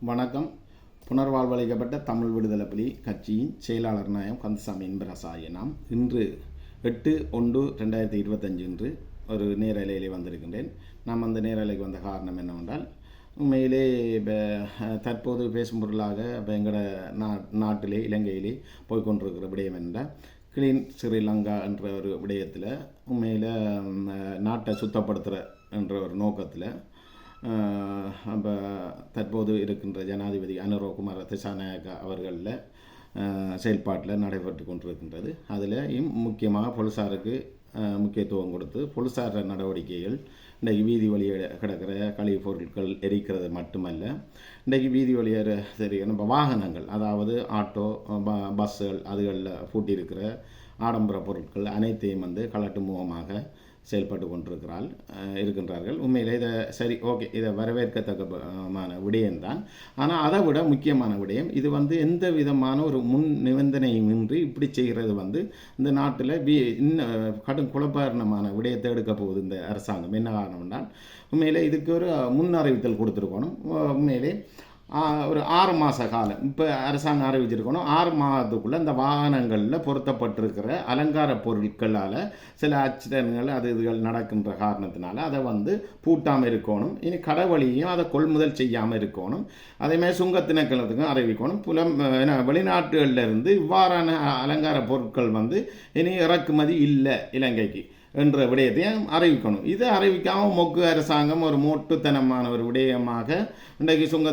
வணக்கம். புனர்வாழ்வளிக்கப்பட்ட தமிழ் விடுதலை புலி கட்சியின் செயலாளர் நாயம் கந்தசாமி இன்பரசாய நாம் இன்று எட்டு ஒன்று ரெண்டாயிரத்தி இருபத்தஞ்சு இன்று ஒரு நேரலையிலே வந்திருக்கின்றேன். நாம் அந்த நேரலைக்கு வந்த காரணம் என்னவென்றால் உண்மையிலே இப்போ தற்போது பேசும் பொருளாக இப்போ எங்களோட நா நாட்டிலே இலங்கையிலே போய்கொண்டிருக்கிற விடயம் என்றால் கிளீன் ஸ்ரீலங்கா என்ற ஒரு விடயத்தில் உண்மையில் நாட்டை சுத்தப்படுத்துகிற என்ற ஒரு நோக்கத்தில் அப்போ தற்போது இருக்கின்ற ஜனாதிபதி அனுரகுமார திசாநாயக்கா அவர்களில் செயல்பாட்டில் நடைபெற்று கொண்டிருக்கின்றது. அதில் முக்கியமாக போலீஸாருக்கு முக்கியத்துவம் கொடுத்து போலீஸார நடவடிக்கைகள் இன்றைக்கு வீதி வழியில் கிடக்கிற கழிவுப் பொருட்கள் எரிக்கிறது மட்டுமல்ல இன்றைக்கு வீதி வழியாக சரி நம்ம வாகனங்கள் அதாவது ஆட்டோ ப பஸ்ஸுகள் அதுகளில் பூட்டியிருக்கிற ஆடம்பர பொருட்கள் அனைத்தையும் வந்து கலட்டு முகமாக செயல்பட்டு கொண்டிருக்கிறாள் இருக்கின்றார்கள். உண்மையில் இதை சரி ஓகே இதை வரவேற்கத்தக்கமான விடயம்தான். ஆனால் அதை விட முக்கியமான விடயம் இது வந்து எந்த விதமான ஒரு முன் நிபந்தனையும் இன்றி இப்படி செய்கிறது வந்து இந்த நாட்டில் வி இன்னும் கடும் குழப்பகரமான விடயத்தை எடுக்க போகுது இந்த அரசாங்கம். என்ன காரணம்னால் உண்மையிலே இதுக்கு ஒரு முன் அறிவித்தல் கொடுத்துருக்கணும். உண்மையிலே ஒரு ஆறு மாத காலம். இப்போ அரசாங்கம் அறிவிச்சிருக்கணும் ஆறு மாதத்துக்குள்ளே இந்த வாகனங்களில் பொருத்தப்பட்டிருக்கிற அலங்கார பொருட்களால் சில அச்சிடங்கள் அது இதுகள் நடக்கின்ற காரணத்தினால அதை வந்து பூட்டாமல் இருக்கணும். இனி கடவழியையும் அதை கொள்முதல் செய்யாமல் இருக்கணும். அதேமாதிரி சுங்கத்தினக்களத்துக்கும் அறிவிக்கணும். புலம் வெளிநாட்டுகளில் இருந்து இவ்வாறான அலங்கார பொருட்கள் வந்து இனி இறக்குமதி இல்லை இலங்கைக்கு. என்ற விடயத்தையும் அறிவிக்கணும். இது அறிவிக்காமல் மொக்கு அரசாங்கம் ஒரு மோட்டுத்தனமான ஒரு விடயமாக இன்றைக்கு சுங்க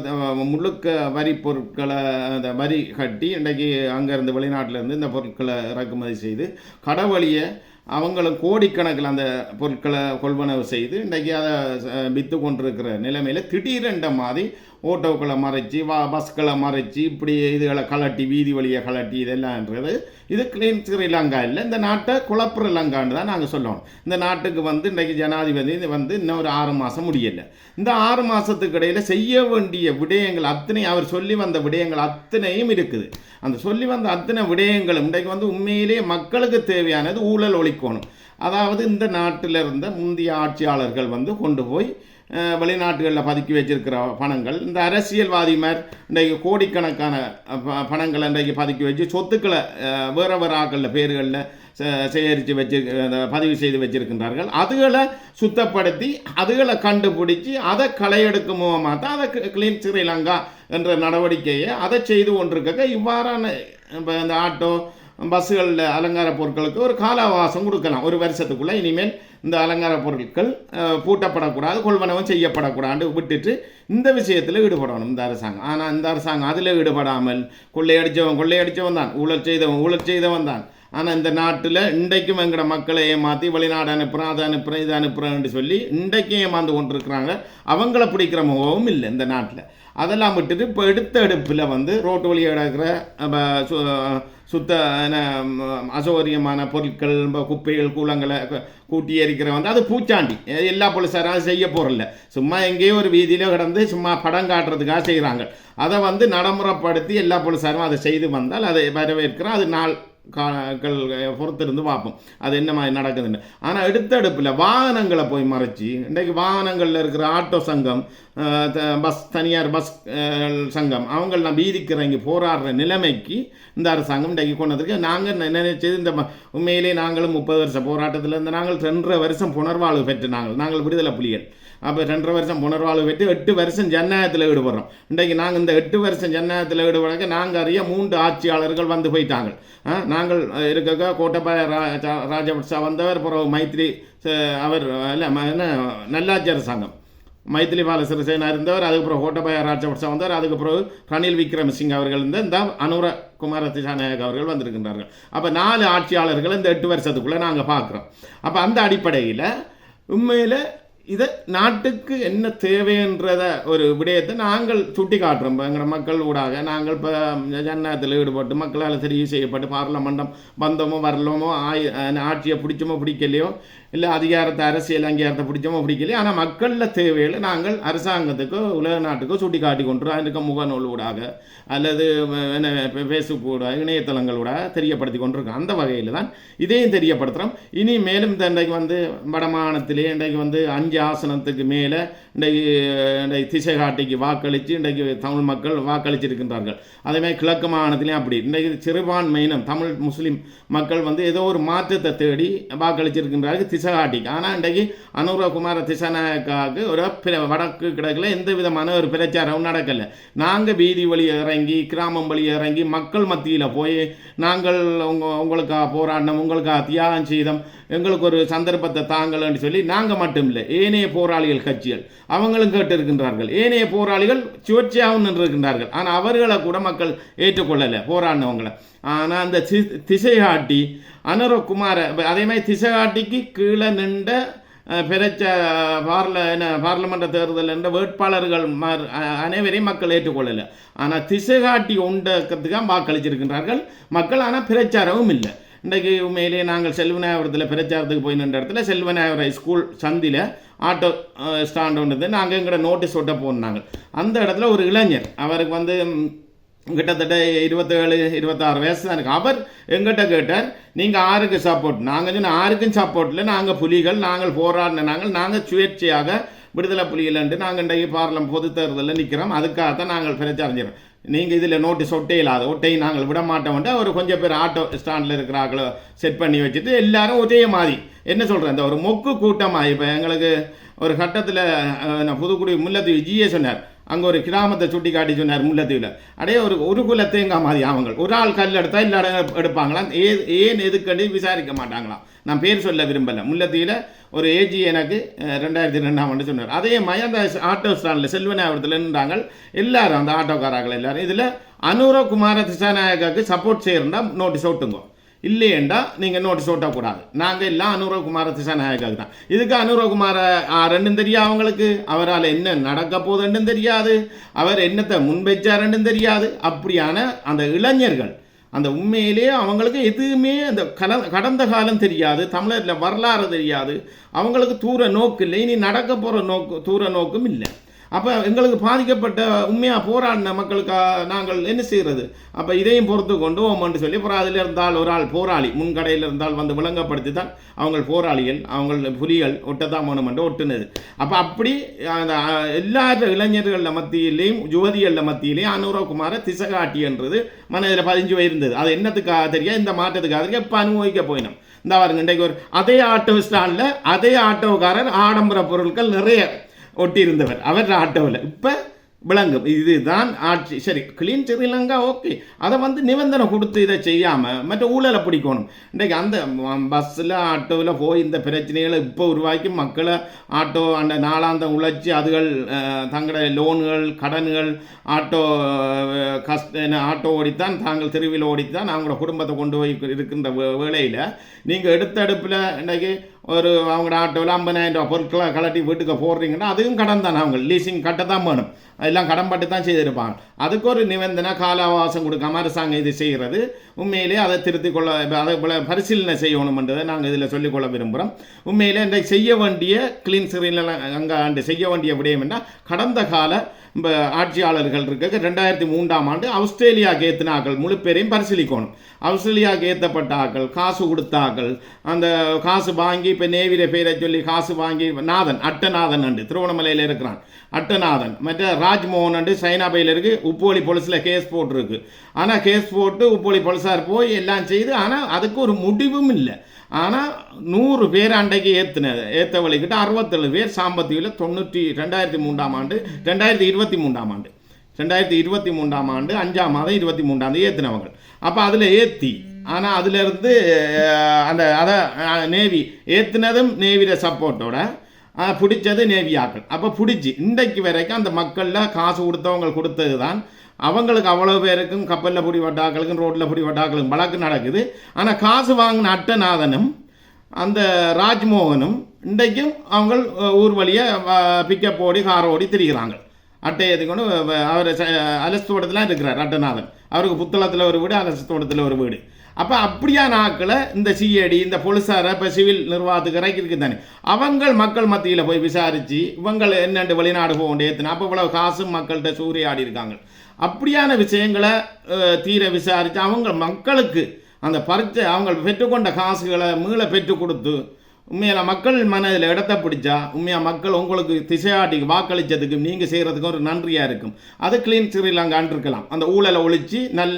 முழுக்க வரி பொருட்களை அந்த வரி கட்டி இன்றைக்கு அங்கேருந்து வெளிநாட்டிலேருந்து இந்த பொருட்களை இறக்குமதி செய்து கடவுளியை அவங்களும் கோடிக்கணக்கில் அந்த பொருட்களை கொள்வனவு செய்து இன்றைக்கி அதை அஹ், விற்று கொண்டிருக்கிற நிலைமையில் திடீரென்ற மாதிரி ஓட்டோக்களை மறைச்சி வா பஸ்களை மறைச்சி இப்படி இதுகளை கலட்டி வீதி வழியை கலட்டி இதெல்லாம்ன்றது இது கிளீன் ஸ்ரீலங்கா இல்லை. இந்த நாட்டை குழப்புற லங்கான்னு தான் நாங்கள் சொல்லணும். இந்த நாட்டுக்கு வந்து இன்றைக்கு ஜனாதிபதி வந்து இன்னும் ஒரு ஆறு மாதம் முடியலை. இந்த ஆறு மாதத்துக்கு இடையில் செய்ய வேண்டிய விடயங்கள் அத்தனை அவர் சொல்லி வந்த விடயங்கள் அத்தனையும் இருக்குது. அந்த சொல்லி வந்த அத்தனை விடயங்களும் இன்றைக்கு வந்து உண்மையிலேயே மக்களுக்கு தேவையானது ஊழல் ஒழிக்கணும். அதாவது இந்த நாட்டில் இருந்த முந்தைய ஆட்சியாளர்கள் வந்து கொண்டு போய் வெளிநாட்டுகளில் பதுக்கி வச்சிருக்கிற பணங்கள். இந்த அரசியல்வாதி இன்றைக்கு கோடிக்கணக்கான ப- பணங்களை இன்றைக்கு பதுக்கி வச்சு சொத்துக்களை வேறு வேற வேற ஆக்களில் பேர்களில் சேகரித்து வச்சு பதிவு செய்து வச்சிருக்கின்றார்கள். அதுகளை சுத்தப்படுத்தி அதுகளை கண்டுபிடிச்சி அதை களையெடுக்கும் மூலமாக தான் அதை கிளீன் ஸ்ரீலங்கா என்ற நடவடிக்கையை அதை செய்து கொண்டிருக்க இவ்வாறான இப்போ இந்த ஆட்டோ பஸ்ஸுகளில் அலங்கார பொருட்களுக்கு ஒரு கால அவகாசம் கொடுக்கலாம். ஒரு வருஷத்துக்குள்ளே இனிமேல் இந்த அலங்கார பொருட்கள் பூட்டப்படக்கூடாது கொள்வனவும் செய்யப்படக்கூடாது விட்டுட்டு இந்த விஷயத்தில் ஈடுபடணும் இந்த அரசாங்கம். ஆனால் இந்த அரசாங்கம் அதில் ஈடுபடாமல் கொள்ளையடித்தவன் கொள்ளையடித்தவன் தான் ஊழல் செய்தவன் ஊழல் செய்தவன் தான். ஆனால் இந்த நாட்டில் இன்றைக்கும் எங்களோட மக்களை ஏமாற்றி வெளிநாடு அனுப்புகிறோம் அதை அனுப்புகிறேன் இதை அனுப்புகிறேன் சொல்லி இன்றைக்கும் ஏமாந்து கொண்டிருக்கிறாங்க. அவங்கள பிடிக்கிற முகமும் இல்லை இந்த நாட்டில். அதெல்லாம் விட்டுட்டு இப்போ எடுத்த எடுப்பில் வந்து ரோட்டு வழியாக கிடக்கிற சு- சுத்த என்ன, அசௌகரியமான பொருட்கள் குப்பைகள் கூலங்களை கூட்டி எரிக்கிற வந்து அது பூச்சாண்டி. எல்லா போலீஸாரும் செய்ய போகிறதில்ல சும்மா எங்கேயோ ஒரு வீதியிலோ கிடந்து சும்மா படம் காட்டுறதுக்காக செய்கிறாங்க அதை வந்து நடைமுறைப்படுத்தி எல்லா போலீஸாரும் அதை செய்து வந்தால் அதை வரவேற்கிறோம். அது நாள் காக்கள் பொறுத்திருந்து பார்ப்போம். அது என்ன மாதிரி நடக்குதுன்னு. ஆனால் எடுத்தடுப்பில் வாகனங்களை போய் மறைச்சி இன்றைக்கு வாகனங்களில் இருக்கிற ஆட்டோ சங்கம் த- பஸ் தனியார் பஸ் சங்கம் அவங்கெல்லாம் வீதிக்கு இறங்கி போராடுற நிலைமைக்கு இந்த அரசாங்கம் இன்றைக்கு கொண்டதுக்கு நாங்கள் நினைச்சது இந்த உண்மையிலே நாங்களும் முப்பது வருஷம் போராட்டத்தில் இருந்து நாங்கள் ரெண்டரை வருஷம் புனர்வாழ்வு பெற்று நாங்கள் நாங்கள் விடுதலை புலிகள். அப்போ ரெண்டரை வருஷம் புனர்வாழ்வு பெற்று எட்டு வருஷம் ஜனநாயகத்தில் ஈடுபடுறோம் இன்றைக்கு நாங்கள் இந்த எட்டு வருஷம் ஜனநாயகத்தில் ஈடுபட நாங்கள் அறிய மூன்று ஆட்சியாளர்கள் வந்து போயிட்டாங்க நாங்கள் இருக்க கோட்டபாய ராஜபக்சா வந்தவர் பிறகு மைத்ரி அவர் இல்லை என்ன நல்லாட்சி அரசாங்கம் மைத்திரிபால சிறிசேனா இருந்தவர் அதுக்கப்புறம் கோட்டபாய ராஜபக்சா வந்தவர் அதுக்கு பிறகு ரணில் விக்ரமசிங் அவர்கள் இருந்த இந்த அனுர குமார திசாநாயக் அவர்கள் வந்திருக்கின்றார்கள் அப்போ நாலு ஆட்சியாளர்கள் இந்த எட்டு வருஷத்துக்குள்ளே நாங்கள் பார்க்குறோம் அப்போ அந்த அடிப்படையில் உண்மையில் இதை நாட்டுக்கு என்ன தேவைன்றத ஒரு விடயத்தை நாங்கள் சுட்டி காட்டுறோம் இப்போ எங்களோட மக்கள் ஊடாக நாங்கள் இப்போ ஜன்னத்தில் ஈடுபட்டு மக்களால் தெரிவு செய்யப்பட்டு பார்லமெண்டம் வந்தோமோ வரலோமோ ஆய் ஆட்சியை பிடிச்சோமோ பிடிக்கலையோ இல்லை அதிகாரத்தை அரசியல் அங்கீகாரத்தை பிடிச்சோமோ பிடிக்கலையே ஆனால் மக்களில் தேவைகளை நாங்கள் அரசாங்கத்துக்கோ உலக நாட்டுக்கோ சுட்டி காட்டி கொண்டு அதுக்கு முகநூல் ஊடாக அல்லது என்ன ஃபேஸ்புக் ஊடாக இணையதளங்களூடாக தெரியப்படுத்தி கொண்டிருக்கோம். அந்த வகையில் தான் இதையும் தெரியப்படுத்துகிறோம் இனி மேலும் இந்த இன்றைக்கு வந்து வடமானத்திலே இன்றைக்கு வந்து அஞ்சு ஆசனத்துக்கு மேலே இன்றைக்கு இன்றைக்கு திசை காட்டிக்கு வாக்களித்து இன்றைக்கு தமிழ் மக்கள் வாக்களிச்சிருக்கின்றார்கள். அதேமாதிரி கிழக்கு மாகாணத்திலையும் அப்படி. இன்றைக்கு சிறுபான்மையினம் தமிழ் முஸ்லீம் மக்கள் வந்து ஏதோ ஒரு மாற்றத்தை தேடி வாக்களிச்சிருக்கின்றார்கள். திசைகாட்டிக்கு. ஆனால் இன்றைக்கு அனுரகுமார திசாநாயக்காவுக்கு ஒரு பிர- வடக்கு கிழக்கில் எந்த விதமான ஒரு பிரச்சாரமும் நடக்கலை. நாங்கள் வீதி வழி இறங்கி கிராமம் வழி இறங்கி மக்கள் மத்தியில் போய் நாங்கள் உங்க உங்களுக்காக போராடினோம் உங்களுக்காக தியாகம் செய்தோம் எங்களுக்கு ஒரு சந்தர்ப்பத்தை தாங்கள்னு சொல்லி நாங்கள் மட்டும் இல்லை ஏனைய போராளிகள் கட்சிகள் அவங்களும் கேட்டு இருக்கின்றார்கள் ஏனைய போராளிகள் சுவர்ச்சியாகவும் நின்றிருக்கின்றார்கள். ஆனால் அவர்களை கூட மக்கள் ஏற்றுக்கொள்ளலை போராடினவங்களை. ஆனால் அந்த திசை காட்டி அனுரகுமார அதே மாதிரி திசகாட்டிக்கு கீழே நின்ற பிரச்ச பார்ல என்ன தேர்தல் என்ற வேட்பாளர்கள் அனைவரையும் மக்கள் ஏற்றுக்கொள்ளலை. ஆனால் திசைகாட்டி உண்டக்கத்துக்காக வாக்களிச்சிருக்கின்றார்கள். மக்கள் ஆனால் பிரச்சாரமும் இல்லை. இன்றைக்கு உண்மையிலேயே நாங்கள் செல்வநாயகரத்தில் பிரச்சாரத்துக்கு போய் நின்ற இடத்துல செல்வநாயபுர ஸ்கூல் சந்தியில் ஆட்டோ ஸ்டாண்டு ஒன்று நாங்கள் எங்களோட நோட்டீஸ் ஒட்ட போனாங்க. அந்த இடத்துல ஒரு இளைஞர் அவருக்கு வந்து கிட்டத்தட்ட இருபத்தேழு இருபத்தாறு வயசு தான் இருக்கு. அவர் எங்கிட்ட கேட்டார் நீங்கள் ஆருக்கு சப்போர்ட் நாங்கள் சொன்ன ஆருக்கும் இல்லை. நாங்கள் புலிகள் நாங்கள் போராடின நாங்கள் நாங்கள் சுயேட்சையாக விடுதலை புலிகள் நாங்கள் இன்றைக்கு பார்லம் பொது தேர்தலில் நிற்கிறோம் அதுக்காகத்தான் நாங்கள் பிரச்சாரம் செய்கிறோம். நீங்கள் இதில் நோட்டீஸ் ஒட்டே இல்லாத ஒட்டையை நாங்கள் விட மாட்டோம்ட்டு ஒரு கொஞ்சம் பேர் ஆட்டோ ஸ்டாண்டில் இருக்கிறாங்களோ செட் பண்ணி வச்சுட்டு எல்லாரும் ஒரே மாதிரி. என்ன சொல்கிறேன் இந்த ஒரு மொக்கு கூட்டமாக இப்போ எங்களுக்கு ஒரு கட்டத்தில் புதுக்குடி முல்லத்தீவு ஜிஏ சொன்னார். அங்கே ஒரு கிராமத்தை சுட்டி காட்டி சொன்னார் முல்லத்தீவில். அடையே ஒரு ஒரு குல தேங்காய் மாதிரி ஒரு ஆள் கல் எடுத்தால் இல்லை எடுப்பாங்களாம். ஏ ஏன் எதுக்கடி விசாரிக்க மாட்டாங்களாம். நான் பேர் சொல்ல விரும்பலை. முல்லத்தீவில் ஒரு ஏஜி எனக்கு ரெண்டாயிரத்தி ரெண்டாம் ஆண்டு சொன்னார். அதே மாதிரி அந்த ஆட்டோ ஸ்டாண்டில் செல்வநாயகத்தில் நின்றாங்க எல்லாரும் அந்த ஆட்டோக்காரர்கள் எல்லாரும். இதில் அனுர குமார திசாநாயகாவுக்கு சப்போர்ட் செய்யறா நோட்டீஸ் ஓட்டுங்க இல்லையேண்டா நீங்கள் நோட்டீஸ் ஓட்டக்கூடாது. நாங்கள் எல்லாம் அனுரகுமார திசாநாயகாவுக்கு தான் இதுக்கு அனுரகுமார ரெண்டும் தெரியாது அவங்களுக்கு? அவரால் என்ன நடக்க போதுன்னு தெரியாது. அவர் என்னத்தை முன்வைச்சாருன்னு தெரியாது. அப்படியான அந்த இளைஞர்கள் அந்த உண்மையிலேயே அவங்களுக்கு எதுவுமே அந்த கல கடந்த காலம் தெரியாது தமிழரில் வரலாறு தெரியாது. அவங்களுக்கு தூர நோக்கு இல்லை இனி நடக்க போகிற நோக்கு தூர நோக்கும் இல்லை. அப்போ எங்களுக்கு பாதிக்கப்பட்ட உண்மையாக போராடின மக்களுக்கு நாங்கள் என்ன செய்கிறது அப்போ இதையும் பொறுத்து கொண்டு ஓமன்று சொல்லி அப்புறம் அதில் இருந்தால் ஒரு ஆள் போராளி முன்கடையில் இருந்தால் வந்து விளங்கப்படுத்தி தான் அவங்க போராளிகள் அவங்க புலிகள் ஒட்டதான் மோனமெண்ட் ஒட்டுனது. அப்போ அப்படி அந்த எல்லா இளைஞர்கள் மத்தியிலையும் யுவதிகள் மத்தியிலையும் அனுரகுமார திசகாட்டின்றது மனதில் பதிஞ்சு போயிருந்தது. அது என்னத்துக்காக தெரியாது இந்த மாற்றத்துக்காக தெரியா? இப்போ அனுபவிக்க போயினோம். இந்த பாருங்க இன்றைக்கு ஒரு அதே ஆட்டோ ஸ்டாண்டில் அதே ஆட்டோக்காரர் ஆடம்பர பொருட்கள் நிறைய ஒட்டியிருந்தவர். அவர் ஆட்டோவில். இப்போ விளங்கும். இதுதான் ஆட்சி. சரி கிளீன் ஸ்ரீலங்கா ஓகே அதை வந்து நிபந்தனை கொடுத்து இதை செய்யாமல் மற்ற ஊழலை பிடிக்கணும். இன்றைக்கு அந்த பஸ்ஸில் ஆட்டோவில் போய் இந்த பிரச்சனைகளை இப்போ உருவாக்கி மக்களை ஆட்டோ அந்த நாளாந்த உழைச்சி அதுகள் அஹ், தங்களோட லோன்கள் கடன்கள் ஆட்டோ கஷ்ட என்ன, ஆட்டோ ஓடித்தான் தாங்கள் தெருவில் ஓடித்தான் அவங்களோட குடும்பத்தை கொண்டு போய் இருக்கின்ற வே- வேளையில் நீங்கள் எடுத்த அடுப்பில் இன்றைக்கு ஒரு அவங்க ஆட்டோவில் ஐம்பதாயிரம் ரூபா பொருட்களை கலட்டி வீட்டுக்கு போடுறீங்கன்னா அதுவும் கடன் தானே அவங்க. லீசிங் கட்ட தான் வேணும். எல்லாம் கடன் பட்டு தான் செய்திருப்பாங்க. அதுக்கு ஒரு நிபந்தனை கால அவகாசம் கொடுக்காம அரசாங்கம் இது செய்கிறது உண்மையிலே அதை திருத்திக் கொள்ள அதை போல பரிசீலனை செய்யணும்ன்றதை நாங்கள் இதில் சொல்லிக்கொள்ள விரும்புகிறோம். உண்மையிலே இன்றைக்கு செய்ய வேண்டிய கிளீன் அங்கே ஆண்டு செய்ய வேண்டிய விடயம் என்ன? கடந்த கால ஆட்சியாளர்கள் இருக்க ரெண்டாயிரத்தி மூன்றாம் ஆண்டு ஆஸ்திரேலியாவுக்கு ஏற்றின ஆக்கள் முழு பேரையும் பரிசீலிக்கணும். ஆஸ்திரேலியாவுக்கு ஏற்றப்பட்ட ஆக்கள் காசு கொடுத்தாக்கள் அந்த காசு வாங்கி இப்போ நேவிர பேரை சொல்லி காசு வாங்கி நாதன் அட்டநாதன் அண்டு திருவண்ணாமலையில் இருக்கிறான். அட்டநாதன் மற்ற ராஜ்மோகன் அண்டு சைனாபையில் இருக்கு உப்போலி போலீஸில் கேஸ் போட்டிருக்கு. ஆனால் கேஸ் போட்டு உப்போலி போலீஸார் போய் எல்லாம் செய்து ஆனால் அதுக்கு ஒரு முடிவும் இல்லை. ஆனால் நூறு பேர் அன்றைக்கு ஏற்றினது ஏற்ற வழிக்கிட்ட அறுபத்தேழு பேர் சாம்பத்தியில் தொண்ணூற்றி ரெண்டாயிரத்தி மூன்றாம் ஆண்டு ரெண்டாயிரத்தி இருபத்தி மூன்றாம் ஆண்டு. ரெண்டாயிரத்தி இருபத்தி மூன்றாம் ஆண்டு அஞ்சாம் மாதம் இருபத்தி மூன்றாம் தேதி ஏற்றினவங்க அப்போ அதில் ஏற்றி ஆனால் அதிலிருந்து அந்த அதை நேவி ஏற்றினதும் நேவியோட சப்போர்ட்டோட பிடிச்சது நேவியாக்கள். அப்போ பிடிச்சி இன்றைக்கு வரைக்கும் அந்த மக்களில் காசு கொடுத்தவங்க கொடுத்தது தான் அவங்களுக்கு அவ்வளோ பேருக்கும் கப்பலில் பிடி வட்டாக்களுக்கும் ரோட்டில் பிடி வட்டாக்களுக்கும் வழக்கு நடக்குது. ஆனால் காசு வாங்கின அட்டநாதனும் அந்த ராஜ்மோகனும் இன்றைக்கும் அவங்க ஊர் வழியாக பிக்கப் ஓடி கார் ஓடி திரிகிறாங்க. அட்டை எதுக்கொண்டு அவர் அலஸ்தோட்டத்தில் இருக்கிறார் அட்டநாதன். அவருக்கு புத்தளத்தில் ஒரு வீடு அலஸ்தோட்டத்தில் ஒரு வீடு. அப்போ அப்படியா நாக்கில் இந்த சிஐடி இந்த போலீஸாரை இப்போ சிவில் நிர்வாகத்துக்கு இறக்கிருக்கு தானே. அவங்கள் மக்கள் மத்தியில் போய் விசாரித்து இவங்கள் என்னென்று வெளிநாடு போக வேண்டிய ஏற்றினா அப்போ இவ்வளோ காசும் மக்கள்கிட்ட சூறையாடி இருக்காங்க அப்படியான விஷயங்களை தீர விசாரித்து அவங்க மக்களுக்கு அந்த பரிச்சை அவங்க பெற்றுக்கொண்ட காசுகளை மீள பெற்றுக் கொடுத்து உண்மையில மக்கள் மனதில் இடத்த பிடிச்சா உண்மையாக மக்கள் உங்களுக்கு திசையாட்டிக்கு வாக்களிச்சதுக்கு நீங்கள் செய்கிறதுக்கும் ஒரு நன்றியாக இருக்கும். அது கிளீன் ஸ்ரீலங்கான் இருக்கலாம் அந்த ஊழலை ஒழிச்சு நல்